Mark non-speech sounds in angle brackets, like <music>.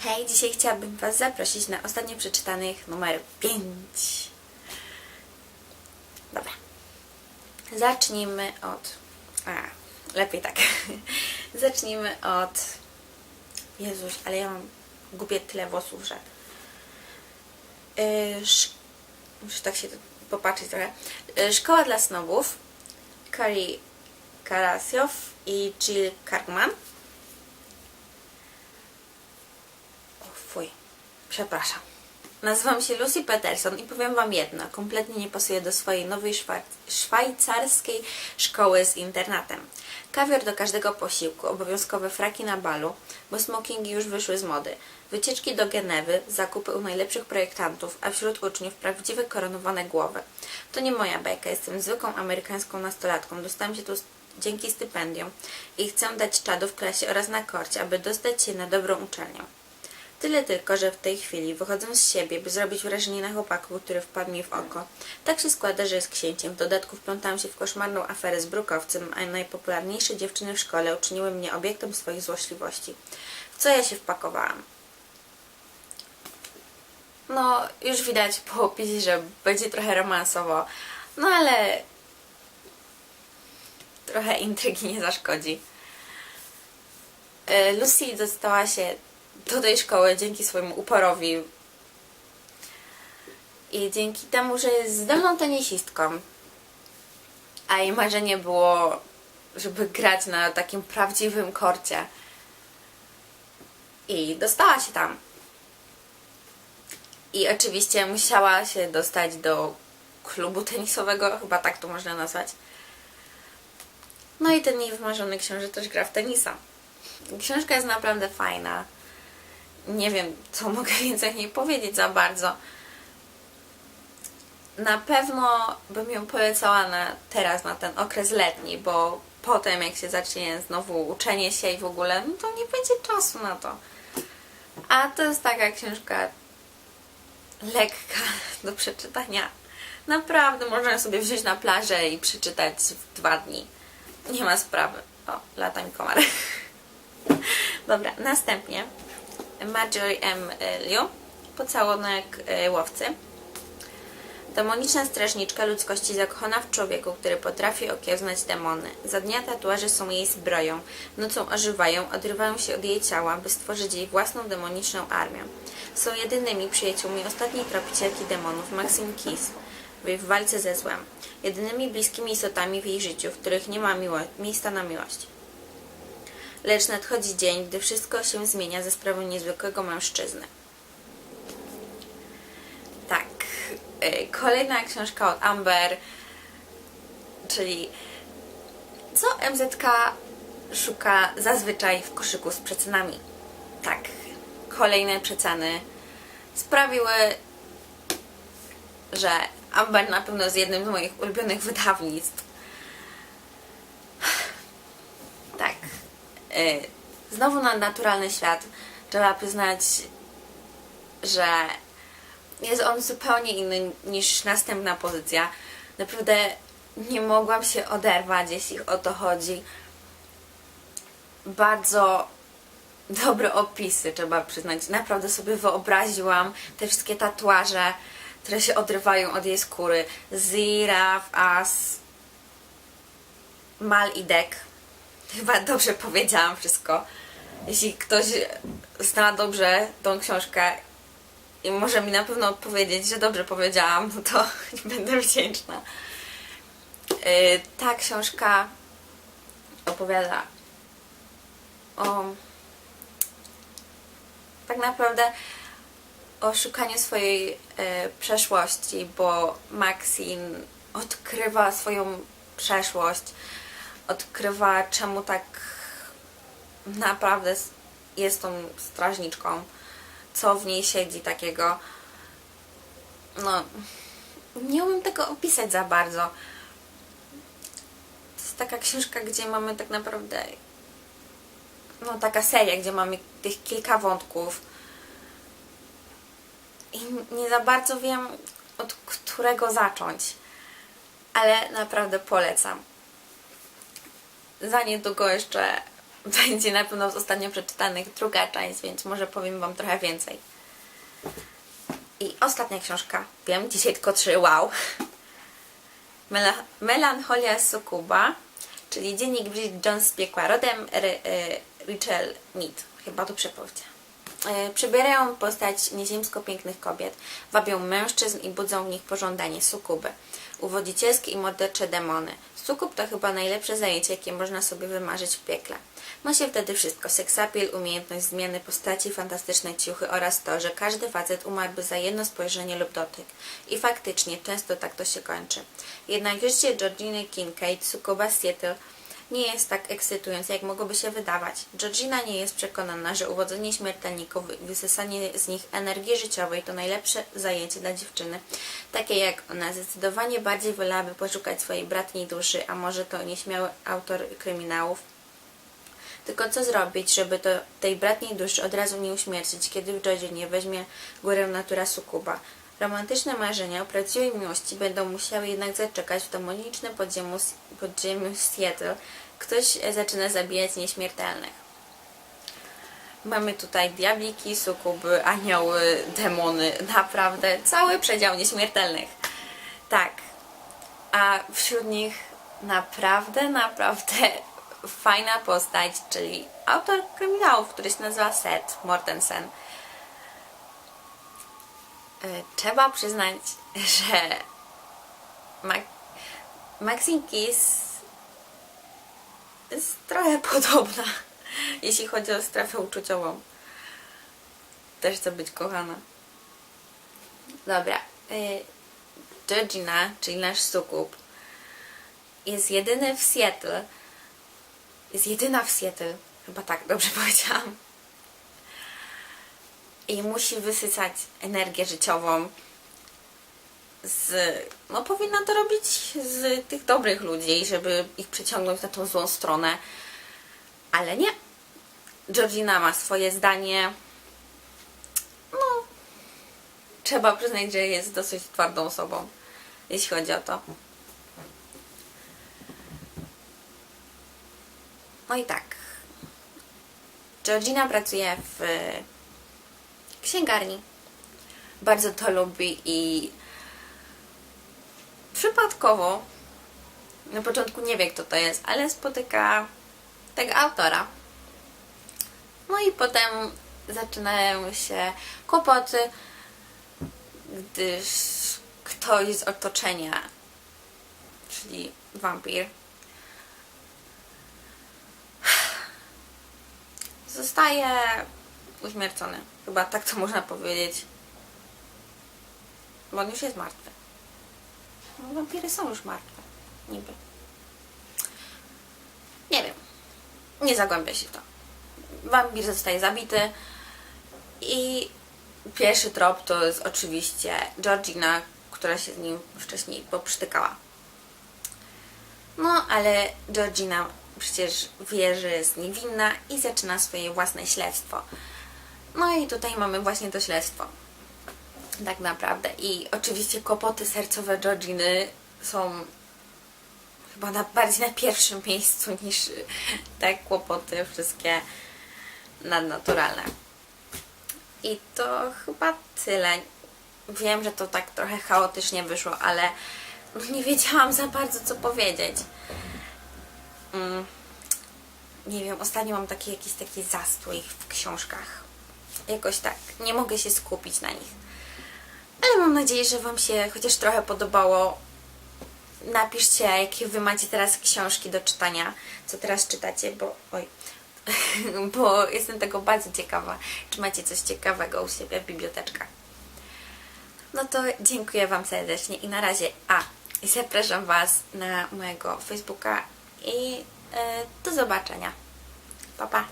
Hej, dzisiaj chciałabym Was zaprosić na ostatnio przeczytanych numer 5. Dobra. Zacznijmy od. A, lepiej tak. <laughs> Zacznijmy od. Jezuś, ale ja mam gubię tyle włosów, że. Yy, sz... Muszę tak się popatrzeć trochę. Yy, Szkoła dla snobów. Kari Karasiow i Jill Kargman. O fuj, przepraszam. Nazywam się Lucy Peterson i powiem Wam jedno. Kompletnie nie pasuję do swojej nowej szwa- szwajcarskiej szkoły z internatem. Kawior do każdego posiłku, obowiązkowe fraki na balu, bo smokingi już wyszły z mody. Wycieczki do Genewy, zakupy u najlepszych projektantów, a wśród uczniów prawdziwe koronowane głowy. To nie moja bajka, jestem zwykłą amerykańską nastolatką. Dostałam się tu dzięki stypendium i chcę dać czadu w klasie oraz na korcie, aby dostać się na dobrą uczelnię. Tyle tylko, że w tej chwili wychodzę z siebie, by zrobić wrażenie na chłopaku, który wpadł mi w oko. Tak się składa, że jest księciem. W dodatku wplątałam się w koszmarną aferę z brukowcem, a najpopularniejsze dziewczyny w szkole uczyniły mnie obiektem swoich złośliwości. W co ja się wpakowałam? No, już widać po opisie, że będzie trochę romansowo, no ale trochę intrygi nie zaszkodzi. E, Lucy dostała się do tej szkoły dzięki swojemu uporowi i dzięki temu, że jest zdolną tenisistką. A jej marzenie było, żeby grać na takim prawdziwym korcie. I dostała się tam. I oczywiście musiała się dostać do klubu tenisowego, chyba tak to można nazwać. No i ten jej wymarzony książę też gra w tenisa. Książka jest naprawdę fajna. Nie wiem, co mogę <laughs> więcej o niej powiedzieć za bardzo. Na pewno bym ją polecała na teraz, na ten okres letni, bo potem jak się zacznie znowu uczenie się i w ogóle, no to nie będzie czasu na to. A to jest taka książka lekka <laughs> do przeczytania. Naprawdę można sobie wziąć na plażę i przeczytać w dwa dni. Nie ma sprawy. O, lata mi komar. <laughs> Dobra, następnie Marjorie M. Liu, Pocałunek e, łowcy. Demoniczna strażniczka ludzkości zakochana w człowieku, który potrafi okiełznać demony. Za dnia tatuaże są jej zbroją, nocą ożywają, odrywają się od jej ciała, by stworzyć jej własną demoniczną armię. Są jedynymi przyjaciółmi ostatniej tropicielki demonów, Maxine Kiss, w walce ze złem. Jedynymi bliskimi istotami w jej życiu, w których nie ma miło- miejsca na miłość. Lecz nadchodzi dzień, gdy wszystko się zmienia ze sprawą niezwykłego mężczyzny. Tak. y, Kolejna książka od Amber, czyli co MZK szuka zazwyczaj w koszyku z przecenami. Tak, kolejne przeceny sprawiły, że Amber na pewno jest jednym z moich ulubionych wydawnictw. Tak. Y, Znowu na naturalny świat trzeba przyznać, że jest on zupełnie inny niż następna pozycja. Naprawdę nie mogłam się oderwać, jeśli o to chodzi. Bardzo dobre opisy, trzeba przyznać. Naprawdę sobie wyobraziłam te wszystkie tatuaże, które się odrywają od jej skóry. Zira, As, Mal i Dek. Chyba dobrze powiedziałam wszystko. Jeśli ktoś zna dobrze tą książkę i może mi na pewno powiedzieć, że dobrze powiedziałam, no to <laughs> będę wdzięczna. Yy, ta książka opowiada o tak naprawdę o szukaniu swojej e, przeszłości, bo Maxine odkrywa swoją przeszłość, odkrywa czemu tak naprawdę jest tą strażniczką, co w niej siedzi takiego. No, nie umiem tego opisać za bardzo. To jest taka książka, gdzie mamy tak naprawdę no taka seria, gdzie mamy tych kilka wątków i nie za bardzo wiem od którego zacząć, ale naprawdę polecam. Za niedługo jeszcze <laughs> będzie na pewno z ostatnio przeczytanych druga część, więc może powiem Wam trochę więcej. I ostatnia książka. Wiem, dzisiaj tylko trzy, wow. <laughs> Mela- Melancholia Sukuba, czyli dziennik Bridget Jones z piekła rodem R- e, Rachel Mead. Chyba to przepowiedź. E, Przybierają postać nieziemsko pięknych kobiet, wabią mężczyzn i budzą w nich pożądanie sukuby. Uwodzicielskie i mordercze demony. Sukub to chyba najlepsze zajęcie, jakie można sobie wymarzyć w piekle. Ma się wtedy wszystko. Seksapil, umiejętność zmiany postaci, fantastyczne ciuchy oraz to, że każdy facet umarłby za jedno spojrzenie lub dotyk. I faktycznie, często tak to się kończy. Jednak życie Georginy Kincaid, Sukuba Seattle, nie jest tak ekscytujące, jak mogłoby się wydawać. Georgina nie jest przekonana, że uwodzenie śmiertelników wysysanie z nich energii życiowej to najlepsze zajęcie dla dziewczyny. Takie jak ona zdecydowanie bardziej wolałaby poszukać swojej bratniej duszy, a może to nieśmiały autor kryminałów. Tylko co zrobić, żeby to tej bratniej duszy od razu nie uśmiercić, kiedy w Georginie weźmie górę natura sukuba. Romantyczne marzenia o prawdziwej miłości będą musiały jednak zaczekać w demonicznym podziemiu, podziemiu Seattle. Ktoś e, zaczyna zabijać nieśmiertelnych. Mamy tutaj diabliki, sukuby, anioły, demony, naprawdę cały przedział nieśmiertelnych. Tak. A wśród nich naprawdę, naprawdę fajna postać, czyli autor kryminałów, który się nazywa Seth Mortensen. Y, Trzeba przyznać, <laughs> że Mac Maxine Keys jest trochę <laughs> podobna, jeśli chodzi o strefę uczuciową. Też chcę być kochana. Dobra. y, Georgina, czyli nasz sukub, jest jedyny w Seattle. Jest jedyna w Seattle. Chyba tak dobrze <laughs> powiedziałam. I musi wysysać energię życiową z... No powinna to robić z tych dobrych ludzi, żeby ich przyciągnąć na tą złą stronę. Ale nie. Georgina ma swoje zdanie. No, trzeba przyznać, że jest dosyć twardą osobą, jeśli chodzi o to. No i tak. Georgina pracuje w księgarni. Bardzo to lubi i przypadkowo na początku nie wie kto to jest, ale spotyka tego autora. No i potem zaczynają się kłopoty, gdyż ktoś z otoczenia, czyli wampir, zostaje uśmiercony. Chyba tak to można powiedzieć. Bo on już jest martwy. No, wampiry są już martwe. Niby. Nie wiem. Nie zagłębię się w to. Wampir zostaje zabity i pierwszy trop to jest oczywiście Georgina, która się z nim wcześniej poprztykała. No, ale Georgina przecież wie, że jest niewinna i zaczyna swoje własne śledztwo. No i tutaj mamy właśnie to śledztwo. Tak naprawdę. I oczywiście kłopoty sercowe Georginy są chyba na, bardziej na pierwszym miejscu niż te kłopoty wszystkie nadnaturalne. I to chyba tyle. Wiem, że to tak trochę chaotycznie wyszło, ale nie wiedziałam za bardzo co powiedzieć. Mm. Nie wiem, ostatnio mam taki jakiś taki zastój w książkach. Jakoś tak, nie mogę się skupić na nich. Ale mam nadzieję, że Wam się chociaż trochę podobało. Napiszcie, jakie Wy macie teraz książki do czytania, co teraz czytacie, bo oj, <laughs> bo jestem tego bardzo ciekawa, czy macie coś ciekawego u siebie w biblioteczkach. No to dziękuję Wam serdecznie i na razie. A, zapraszam Was na mojego Facebooka i e, do zobaczenia. Pa, pa.